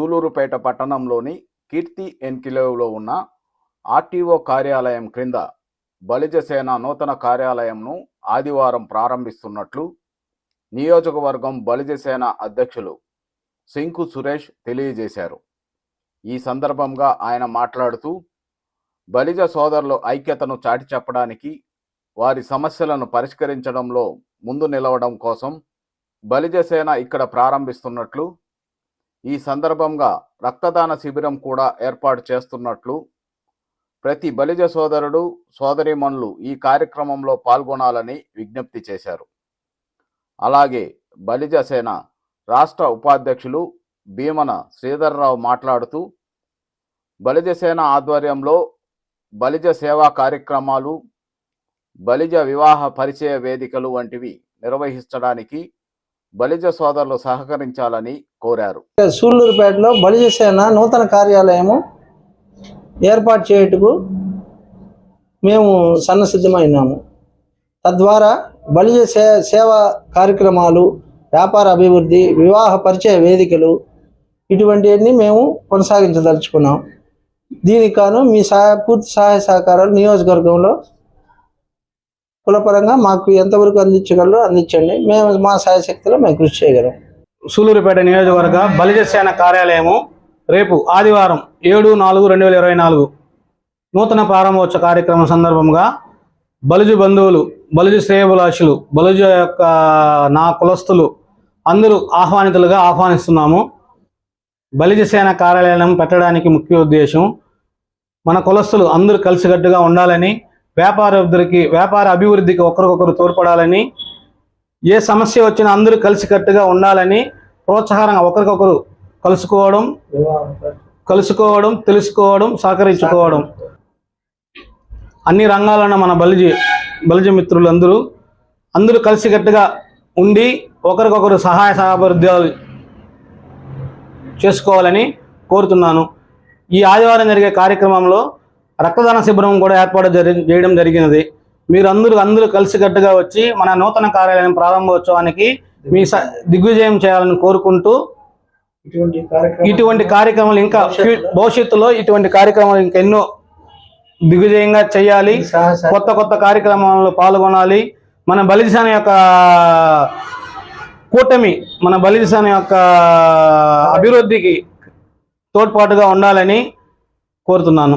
సూలూరుపేట పట్టణంలోని కీర్తి ఎన్కిలేవ్లో ఉన్న ఆర్టీఓ కార్యాలయం క్రింద బలిజసేన నూతన కార్యాలయంను ఆదివారం ప్రారంభిస్తున్నట్లు నియోజకవర్గం బలిజసేన అధ్యక్షులు సింకు సురేష్ తెలియజేశారు. ఈ సందర్భంగా ఆయన మాట్లాడుతూ బలిజ సోదరుల ఐక్యతను చాటి చెప్పడానికి వారి సమస్యలను పరిష్కరించడంలో ముందు నిలవడం కోసం బలిజసేన ఇక్కడ ప్రారంభిస్తున్నట్లు ఈ సందర్భంగా రక్తదాన శిబిరం కూడా ఏర్పాటు చేస్తున్నట్లు ప్రతి బలిజ సోదరుడు సోదరిమణులు ఈ కార్యక్రమంలో పాల్గొనాలని విజ్ఞప్తి చేశారు. అలాగే బలిజ సేన రాష్ట్ర ఉపాధ్యక్షులు భీమన శ్రీధర్రావు మాట్లాడుతూ బలిజ సేన ఆధ్వర్యంలో బలిజ సేవా కార్యక్రమాలు బలిజ వివాహ పరిచయ వేదికలు వంటివి నిర్వహించడానికి బలిజ సోదరులు సహకరించాలని కోరారు. సూళ్ళూరుపేటలో బలిజ సేన నూతన కార్యాలయము ఏర్పాటు చేయుటకు మేము సన్నసిద్ధమైనాము. తద్వారా బలిజ సే సేవా కార్యక్రమాలు వ్యాపార అభివృద్ధి వివాహ పరిచయ వేదికలు ఇటువంటివన్నీ మేము కొనసాగించదలుచుకున్నాం. దీనికి గాను మీ సహాయ పూర్తి సహాయ సహకారాలు నియోజకవర్గంలో కులపరంగా మాకు ఎంతవరకు అందించగలరో అందించండి. మేము మా సాయశక్తిలో మేము కృషి చేయగలం. సూలూరుపేట నియోజకవర్గ బలిజ సేన కార్యాలయము రేపు ఆదివారం ఏడు నాలుగు రెండు వేల ఇరవై నాలుగు నూతన ప్రారంభోత్సవ కార్యక్రమం సందర్భంగా బలుజు బంధువులు బలుజు శ్రేయభిలాషులు బలుజు యొక్క నా కులస్తులు అందరూ ఆహ్వానితులుగా ఆహ్వానిస్తున్నాము. బలిజ సేన కార్యాలయం పెట్టడానికి ముఖ్య ఉద్దేశం మన కులస్తులు అందరూ కలిసికట్టుగా ఉండాలని వ్యాపార వ్యాపార అభివృద్ధికి ఒకరికొకరు తోడ్పడాలని ఏ సమస్య వచ్చినా అందరూ కలిసికట్టుగా ఉండాలని ప్రోత్సాహంగా ఒకరికొకరు కలుసుకోవడం కలుసుకోవడం తెలుసుకోవడం సహకరించుకోవడం. అన్ని రంగాలన్న మన బలిజి బలిజి మిత్రులు అందరూ అందరూ కలిసికట్టుగా ఉండి ఒకరికొకరు సహాయ సహాభివృద్ధి చేసుకోవాలని కోరుతున్నాను. ఈ ఆదివారం జరిగే కార్యక్రమంలో రక్తదాన శిబిరం కూడా ఏర్పాటు జరి చేయడం జరిగినది. మీరు అందరూ అందరూ కలిసికట్టుగా వచ్చి మన నూతన కార్యాలయం ప్రారంభోత్సవానికి మీ దిగ్విజయం చేయాలని కోరుకుంటూ ఇటువంటి కార్యక్రమం ఇటువంటి కార్యక్రమాలు ఇంకా భవిష్యత్తులో ఇటువంటి కార్యక్రమాలు ఇంకా ఎన్నో దిగ్విజయంగా చేయాలి. కొత్త కొత్త కార్యక్రమాల్లో పాల్గొనాలి. మన బలిదాన యొక్క కూటమి మన బలిదాన యొక్క అభివృద్ధికి తోడ్పాటుగా ఉండాలని కోరుతున్నాను.